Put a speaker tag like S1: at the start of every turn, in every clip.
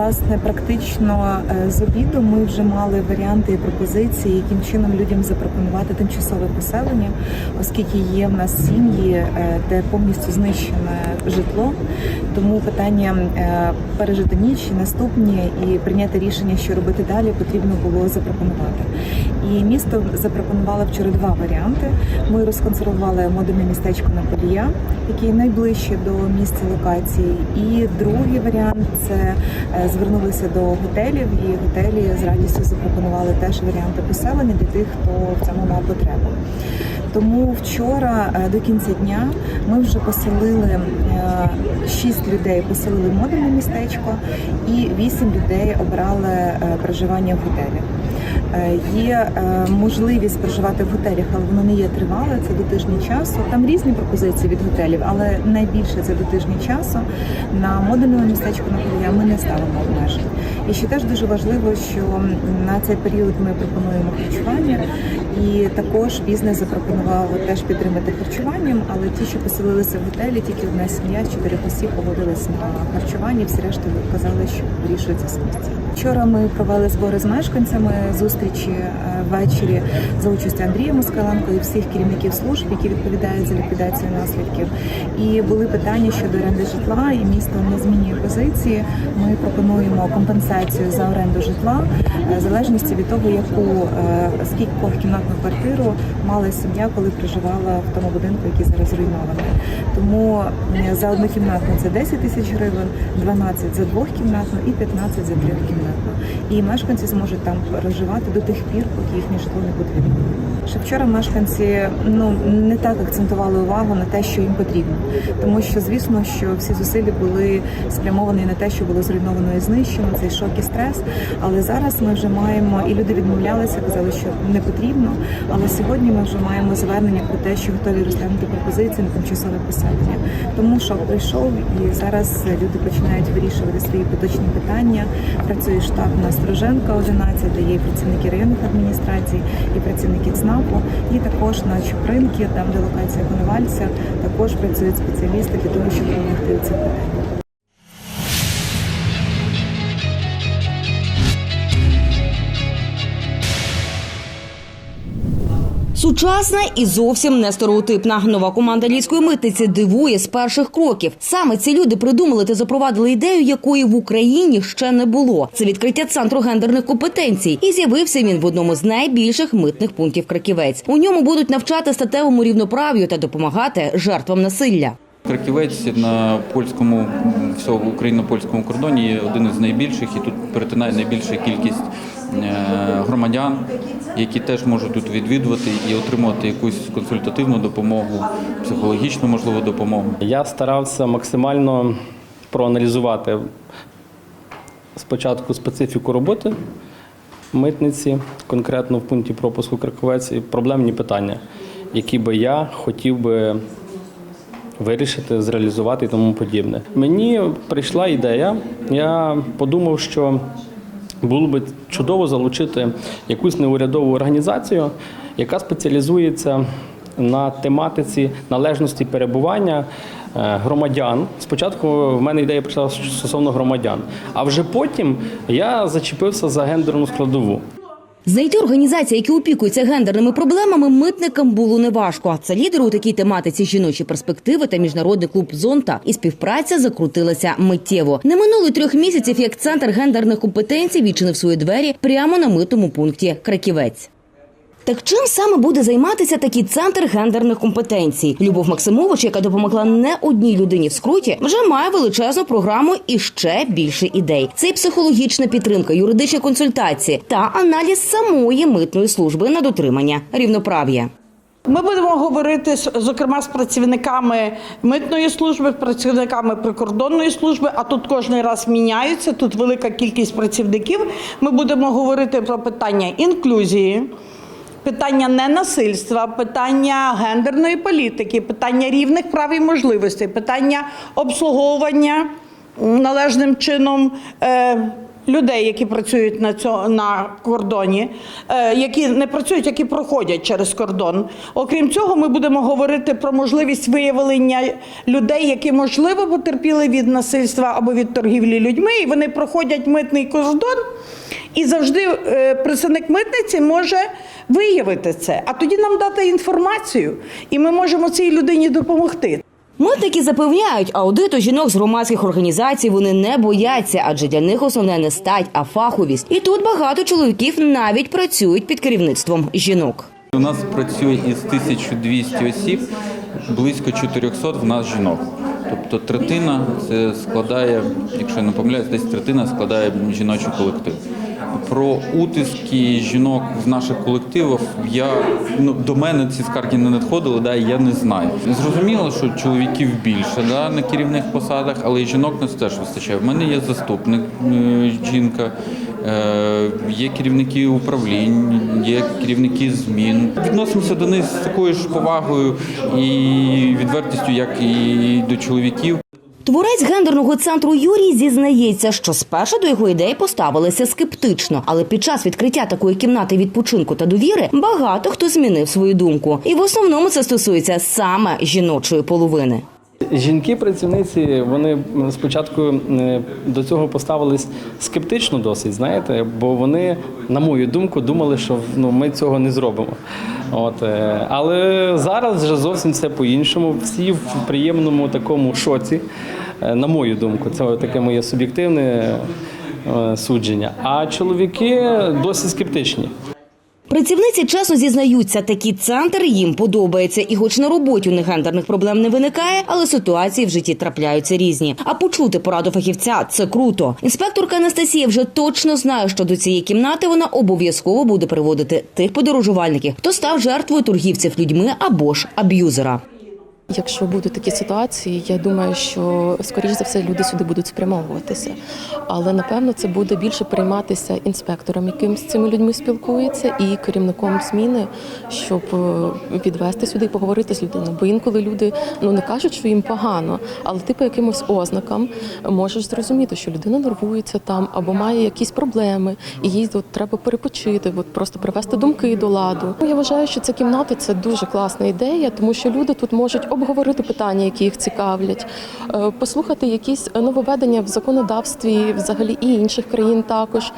S1: власне практично е, з обіду ми вже мали варіанти і пропозиції, яким чином людям запропонувати тимчасове поселення, оскільки є в нас сім'ї, е, де повністю знищене житло. Тому питання е, пережити ніч наступні і прийняти рішення, що робити далі, потрібно було запропонувати. І місто запропонувало вчора два варіанти. Ми розконсервували модульне містечко на Подія, який найближче до місця локації. І другий варіант це е, звернулися до готелів, і готелі з радістю запропонували теж варіанти поселення для тих, хто в цьому мав потребу. Тому вчора е, до кінця дня ми вже поселили е, шість людей, поселили модульне містечко, і вісім людей обрали е, проживання в готелі. Е, Є е, можливість проживати в готелях, але воно не є тривале. Це до тижня часу. Там різні пропозиції від готелів, але найбільше це до тижня часу. На модульному містечку на ми не ставимо обмежень. І ще теж дуже важливо, що на цей період ми пропонуємо харчування, і також бізнес запропонував теж підтримати харчуванням. Але ті, що поселилися в готелі, тільки одна сім'я з чотирьох осіб погодились на харчування. Всі решта казали, що вирішується самостійно. Вчора ми провели збори з мешканцями зустрічі е, ввечері за участю Андрія Москаленко і всіх керівників служб, які відповідають за ліквідацію наслідків. І були питання щодо оренди житла, і місто не змінює позиції. Ми пропонуємо компенсацію за оренду житла е, в залежності від того, яку е, скільки кімнатну квартиру мала сім'я, коли проживала в тому будинку, який зараз зруйнований. Тому м, за однокімнатну це 10 тисяч гривень, 12 за двохкімнатну і 15 за трьохкімнатну. І мешканці зможуть там проживати до тих пір, поки їхнє житло не відновлено. Ще вчора мешканці ну не так акцентували увагу на те, що їм потрібно, тому що звісно, що всі зусилля були спрямовані на те, що було зруйновано і знищено цей шок і стрес. Але зараз ми вже маємо і люди відмовлялися, казали, що не потрібно. Але сьогодні ми вже маємо звернення про те, що готові розглянути пропозиції на тимчасове поселення. Тому шок прийшов, і зараз люди починають вирішувати свої поточні питання. Працює штаб на Стороженка 11, де є працівники районних адміністрацій, і працівники ЦНАПу, і також на Чупринки, там де локація Конувальця, також працюють спеціалісти для того, щоб допомогти цих питаннях.
S2: Сучасна і зовсім не стереотипна. Нова команда львівської митниці дивує з перших кроків. Саме ці люди придумали та запровадили ідею, якої в Україні ще не було. Це відкриття центру гендерних компетенцій. І з'явився він в одному з найбільших митних пунктів Краківець. У ньому будуть навчати статевому рівноправ'ю та допомагати жертвам насилля.
S3: Краківець на польському всього україно-польському кордоні є один із найбільших і тут перетинає найбільша кількість е, громадян, які теж можуть тут відвідувати і отримувати якусь консультативну допомогу, психологічну можливо допомогу.
S4: Я старався максимально проаналізувати спочатку специфіку роботи митниці, конкретно в пункті пропуску Краковець, і проблемні питання, які би я хотів би вирішити, зреалізувати і тому подібне. Мені прийшла ідея, я подумав, що було би чудово залучити якусь неурядову організацію, яка спеціалізується на тематиці належності перебування е, громадян. Спочатку в мене ідея прийшла стосовно громадян, а вже потім я зачепився за гендерну складову.
S2: Знайти організації, які опікуються гендерними проблемами, митникам було неважко. Це лідери у такій тематиці жіночі перспективи та міжнародний клуб Зонта. І співпраця закрутилася миттєво. Не минуло трьох місяців, як центр гендерних компетенцій відчинив свої двері прямо на митному пункті Краківець. Так чим саме буде займатися такий центр гендерних компетенцій? Любов Максимович, яка допомогла не одній людині в скруті, вже має величезну програму і ще більше ідей. Це і психологічна підтримка, юридичні консультації та аналіз самої митної служби на дотримання рівноправ'я.
S5: Ми будемо говорити зокрема з працівниками митної служби, працівниками прикордонної служби. А тут кожен раз міняються. Тут велика кількість працівників. Ми будемо говорити про питання інклюзії. Питання ненасильства, питання гендерної політики, питання рівних прав і можливостей, питання обслуговування належним чином е, людей, які працюють на цьо, на кордоні, е, які не працюють, які проходять через кордон. Окрім цього, ми будемо говорити про можливість виявлення людей, які можливо потерпіли від насильства або від торгівлі людьми, і вони проходять митний кордон. І завжди е, представник митниці може виявити це, а тоді нам дати інформацію, і ми можемо цій людині допомогти.
S2: Митники запевняють, аудиту жінок з громадських організацій вони не бояться, адже для них основне не стать, а фаховість. І тут багато чоловіків навіть працюють під керівництвом жінок.
S3: У нас працює із 1200 осіб, близько 400 в нас жінок. Тобто третина це складає, якщо я не помиляюсь, десь третина складає жіночий колектив. Про утиски жінок в наших колективах я ну до мене ці скарги не надходили, да, я не знаю. Зрозуміло, що чоловіків більше да, на керівних посадах, але і жінок нас теж вистачає. В мене є заступник е, жінка, е, є керівники управлінь, є керівники змін. Відносимося до них з такою ж повагою і відвертістю, як і до чоловіків.
S2: Творець гендерного центру Юрій зізнається, що спершу до його ідеї поставилися скептично, але під час відкриття такої кімнати відпочинку та довіри багато хто змінив свою думку, і в основному це стосується саме жіночої половини.
S4: Жінки-працівниці вони спочатку е, до цього поставились скептично досить, знаєте, бо вони, на мою думку, думали, що ну, ми цього не зробимо. От, е, але зараз вже зовсім все по-іншому. Всі в приємному такому шоці, е, на мою думку, це таке моє суб'єктивне судження. А чоловіки досить скептичні.
S2: Працівниці чесно зізнаються, такий центр їм подобається, і хоч на роботі у них гендерних проблем не виникає, але ситуації в житті трапляються різні. А почути пораду фахівця це круто. Інспекторка Анастасія вже точно знає, що до цієї кімнати вона обов'язково буде приводити тих подорожувальників, хто став жертвою торгівців людьми або ж аб'юзера.
S6: Якщо будуть такі ситуації, я думаю, що скоріш за все люди сюди будуть спрямовуватися. Але напевно це буде більше прийматися інспектором, яким з цими людьми спілкується, і керівником зміни, щоб е, підвести сюди і поговорити з людиною. Бо інколи люди ну не кажуть, що їм погано, але ти по якимось ознакам можеш зрозуміти, що людина нервується там або має якісь проблеми, і їй от треба перепочити, от просто привести думки до ладу. Я вважаю, що ця кімната це дуже класна ідея, тому що люди тут можуть обговорити питання, які їх цікавлять, е, послухати якісь нововведення в законодавстві, взагалі і інших країн також.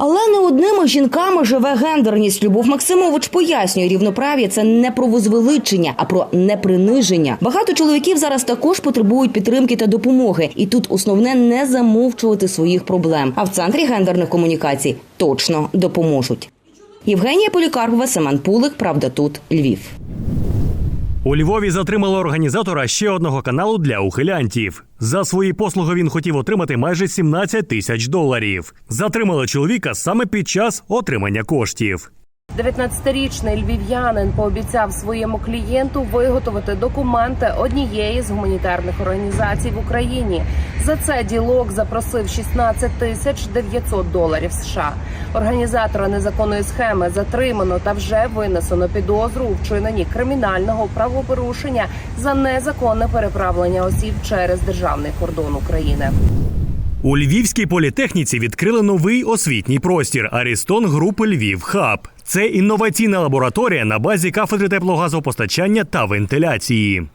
S2: Але не одними жінками живе гендерність. Любов Максимович пояснює, рівноправ'я це не про возвеличення, а про неприниження. Багато чоловіків зараз також потребують підтримки та допомоги, і тут основне не замовчувати своїх проблем. А в центрі гендерних комунікацій точно допоможуть. Євгенія Полікарпова, Семен Пулик. Правда, тут Львів.
S7: У Львові затримали організатора ще одного каналу для ухилянтів. За свої послуги він хотів отримати майже 17 тисяч доларів. Затримали чоловіка саме під час отримання коштів.
S8: 19-річний львів'янин пообіцяв своєму клієнту виготовити документи однієї з гуманітарних організацій в Україні. За це ділок запросив 16 тисяч 900 доларів США. Організатора незаконної схеми затримано та вже винесено підозру у вчиненні кримінального правопорушення за незаконне переправлення осіб через державний кордон України.
S7: У Львівській політехніці відкрили новий освітній простір Арістон групи Львів Хаб. Це інноваційна лабораторія на базі кафедри теплогазопостачання та вентиляції.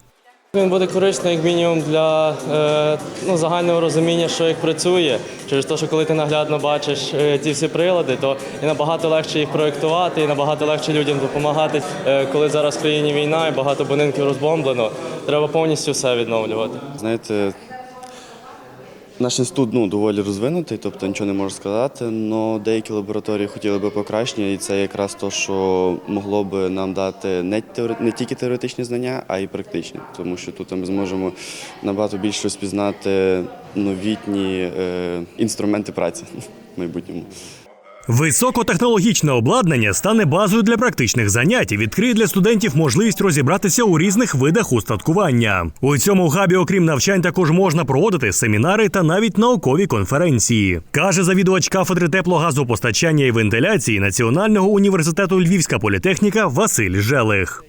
S9: Він буде корисний як мінімум для е, ну, загального розуміння, що як працює. Через те, що коли ти наглядно бачиш е, ці всі прилади, то і набагато легше їх проєктувати, і набагато легше людям допомагати. Е, коли зараз в країні війна і багато будинків розбомблено, треба повністю все відновлювати.
S10: Знаєте, наш інститут ну, доволі розвинутий, тобто нічого не можу сказати, але деякі лабораторії хотіли би покращення, і це якраз те, що могло би нам дати не, теори... не тільки теоретичні знання, а й практичні. Тому що тут ми зможемо набагато більше розпізнати новітні е, інструменти праці в майбутньому.
S7: Високотехнологічне обладнання стане базою для практичних занять і відкриє для студентів можливість розібратися у різних видах устаткування. У цьому габі, окрім навчань, також можна проводити семінари та навіть наукові конференції, каже завідувач кафедри теплогазопостачання і вентиляції Національного університету Львівська політехніка Василь Желих.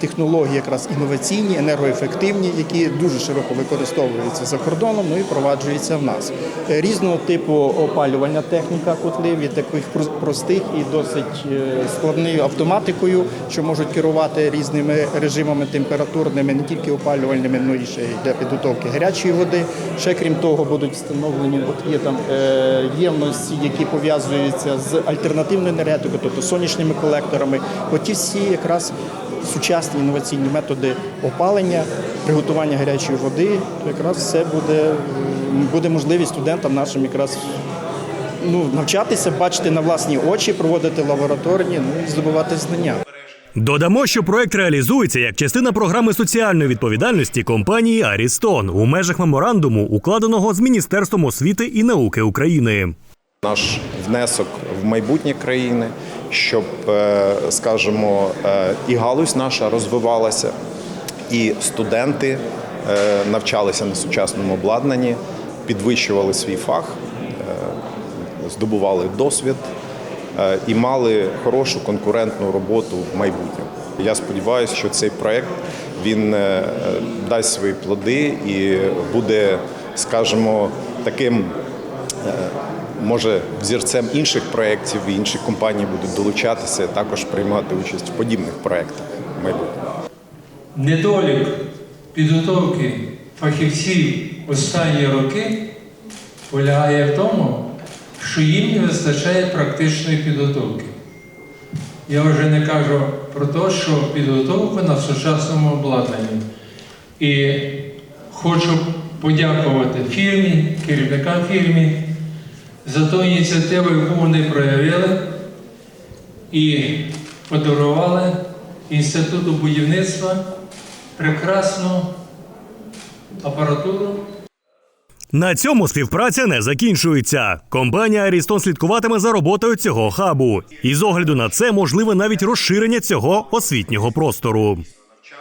S11: Технології якраз інноваційні, енергоефективні, які дуже широко використовуються за кордоном, ну і впроваджуються в нас. Е, Різного типу опалювальна техніка котлів, від таких прос- простих і досить е, складною автоматикою, що можуть керувати різними режимами температурними, не тільки опалювальними, ну і ще для підготовки гарячої води. Ще крім того, будуть встановлені от є там е, ємності, які пов'язуються з альтернативною енергетикою, тобто сонячними колекторами. От ті всі якраз сучасні інноваційні методи опалення, приготування гарячої води, то якраз все буде, буде можливість студентам нашим якраз ну, навчатися, бачити на власні очі, проводити лабораторні, ну і здобувати знання.
S7: Додамо, що проект реалізується як частина програми соціальної відповідальності компанії Арістон у межах меморандуму, укладеного з Міністерством освіти і науки України.
S12: наш внесок в майбутнє країни, щоб, е, скажімо, е, і галузь наша розвивалася, і студенти е, навчалися на сучасному обладнанні, підвищували свій фах, здобували досвід і мали хорошу конкурентну роботу в майбутньому. Я сподіваюся, що цей проект він дасть свої плоди і буде, скажімо, таким може взірцем інших проєктів і інші компанії будуть долучатися, також приймати участь в подібних проєктах в.
S13: Недолік підготовки фахівців останні роки полягає в тому, що їм не вистачає практичної підготовки. Я вже не кажу про те, що підготовка на сучасному обладнанні. І хочу подякувати фірмі, керівникам фірмі за ту ініціативу, яку вони проявили і подарували Інституту будівництва прекрасну апаратуру.
S7: На цьому співпраця не закінчується. Компанія Арістон слідкуватиме за роботою цього хабу. І з огляду на це можливе навіть розширення цього освітнього простору.